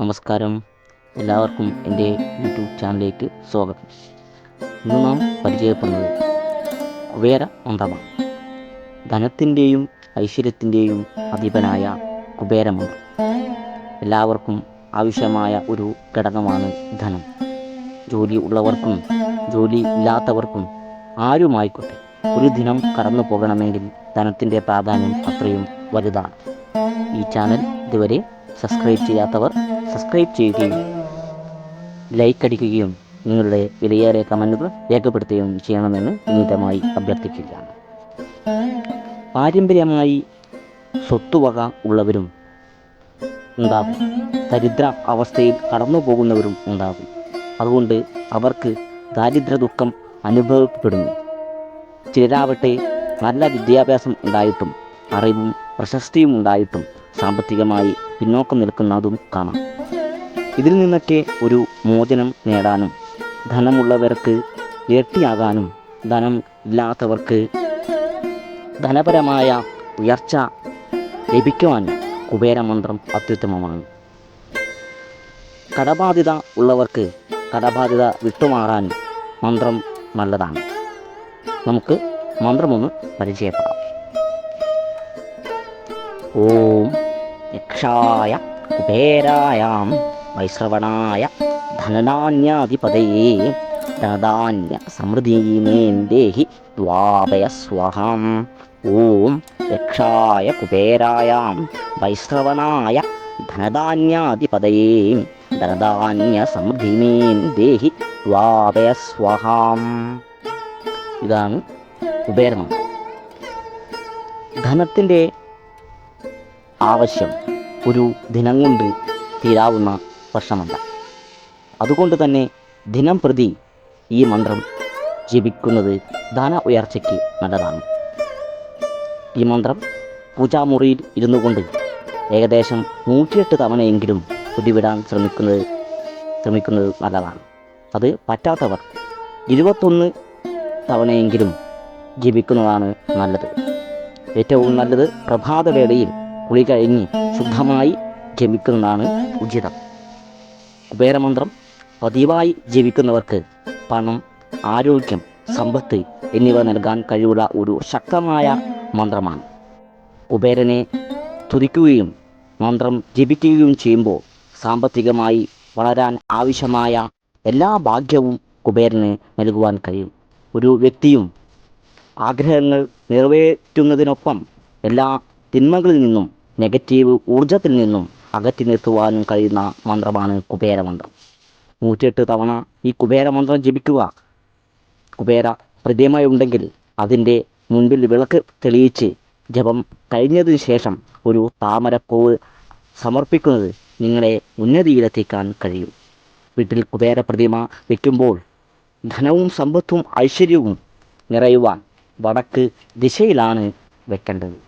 നമസ്കാരം. എല്ലാവർക്കും എന്റെ യൂട്യൂബ് ചാനലിലേക്ക് സ്വാഗതം. ഇന്ന് നാം പരിചയപ്പെടുന്നത് കുബേര മന്ത്രമാണ്. ധനത്തിന്റെയും ഐശ്വര്യത്തിന്റെയും അധിപനായ കുബേരമന്ത്രം. എല്ലാവർക്കും ആവശ്യമായ ഒരു ഘടകമാണ് ധനം. ജോലി ഉള്ളവർക്കും ജോലി ഇല്ലാത്തവർക്കും ആരുമായിക്കോട്ടെ ഒരു ദിനം കടന്നു പോകണമെങ്കിൽ ധനത്തിന്റെ പ്രാധാന്യം അത്രയും വലുതാണ്. ഈ ചാനൽ ഇതുവരെ സബ്സ്ക്രൈബ് ചെയ്യാത്തവർ സബ്സ്ക്രൈബ് ചെയ്യുകയും ലൈക്ക് അടിക്കുകയും നിങ്ങളുടെ വിലയേറിയ കമന്റുകൾ രേഖപ്പെടുത്തുകയും ചെയ്യണമെന്ന് വിനീതമായി അഭ്യർത്ഥിക്കുകയാണ്. പാരമ്പര്യമായി സ്വത്തുവക ഉള്ളവരും ഉണ്ടാകും ദരിദ്ര അവസ്ഥയിൽ കടന്നു പോകുന്നവരും ഉണ്ടാകും അതുകൊണ്ട് അവർക്ക് ദാരിദ്ര്യ ദുഃഖം അനുഭവപ്പെടുന്നു. ചിലരാവട്ടെ നല്ല വിദ്യാഭ്യാസം ഉണ്ടായിട്ടും അറിവും പ്രശസ്തിയും ഉണ്ടായിട്ടും സാമ്പത്തികമായി പിന്നോക്കം നിൽക്കുന്നതും കാണാം. ഇതിൽ നിന്നൊക്കെ ഒരു മോചനം നേടാനും ധനമുള്ളവർക്ക് ഇരട്ടിയാകാനും ധനം ഇല്ലാത്തവർക്ക് ധനപരമായ ഉയർച്ച ലഭിക്കുവാനും കുബേരമന്ത്രം അത്യുത്തമമാണ്. കടബാധ്യത ഉള്ളവർക്ക് കടബാധ്യത വിട്ടുമാറാൻ മന്ത്രം നല്ലതാണ്. നമുക്ക് മന്ത്രമൊന്ന് പരിചയപ്പെടാം. ഓം യക്ഷായ കുബേരായാം വൈശ്രവണായ ധനധാന്യാധിപതയേ ധനധാന്യ സമൃദ്ധീമേൻ ദേഹി ദ്വാപയ സ്വഹം. ഓം യക്ഷായ കുബേരായാം വൈശ്രവണായ ധനധാന്യാധിപതയേ ധനധാന്യ സമൃദ്ധിമേൻ ദേഹി ദ്വാപയ സ്വഹം. ഇതാണ് കുബേരമന്ത്രം ധനത്തിന്റെ ആവശ്യം ഒരു ദിനം കൊണ്ട് തീരാവുന്ന പ്രശ്നമല്ല അതുകൊണ്ട് തന്നെ ദിനം പ്രതി ഈ മന്ത്രം ജപിക്കുന്നത് ധന ഉയർച്ചയ്ക്ക് നല്ലതാണ്. ഈ മന്ത്രം പൂജാമുറിയിൽ ഇരുന്നു കൊണ്ട് ഏകദേശം നൂറ്റിയെട്ട് തവണയെങ്കിലും പിടിവിടാൻ ശ്രമിക്കുന്നത് ശ്രമിക്കുന്നത് നല്ലതാണ്. അത് പറ്റാത്തവർ ഇരുപത്തൊന്ന് തവണയെങ്കിലും ജപിക്കുന്നതാണ് നല്ലത്. ഏറ്റവും നല്ലത് പ്രഭാതവേളയിൽ കുളി കഴിഞ്ഞ് ശുദ്ധമായി ജപിക്കുന്നതാണ് ഉചിതം. കുബേരമന്ത്രം പതിവായി ജീവിക്കുന്നവർക്ക് പണം ആരോഗ്യം സമ്പത്ത് എന്നിവ നൽകാൻ കഴിവുള്ള ഒരു ശക്തമായ മന്ത്രമാണ്. കുബേരനെ തുതിക്കുകയും മന്ത്രം ജപിക്കുകയും ചെയ്യുമ്പോൾ സാമ്പത്തികമായി വളരാൻ ആവശ്യമായ എല്ലാ ഭാഗ്യവും കുബേരന് നൽകുവാൻ കഴിയും. ഒരു വ്യക്തിയും ആഗ്രഹങ്ങൾ നിറവേറ്റുന്നതിനൊപ്പം എല്ലാ തിന്മകളിൽ നിന്നും നെഗറ്റീവ് ഊർജത്തിൽ നിന്നും അകറ്റി നിർത്തുവാനും കഴിയുന്ന മന്ത്രമാണ് കുബേരമന്ത്രം. നൂറ്റിയെട്ട് തവണ ഈ കുബേരമന്ത്രം ജപിക്കുക. കുബേര പ്രതിമ ഉണ്ടെങ്കിൽ അതിന്റെ മുൻപിൽ വിളക്ക് തെളിയിച്ച് ജപം കഴിഞ്ഞതിന് ശേഷം ഒരു താമരപ്പൂവ് സമർപ്പിക്കുന്നത് നിങ്ങളെ ഉന്നതിയിലെത്തിക്കാൻ കഴിയും. വീട്ടിൽ കുബേര പ്രതിമ വയ്ക്കുമ്പോൾ ധനവും സമ്പത്തും ഐശ്വര്യവും നിറയുവാൻ വടക്ക് ദിശയിലാണ് വെക്കേണ്ടത്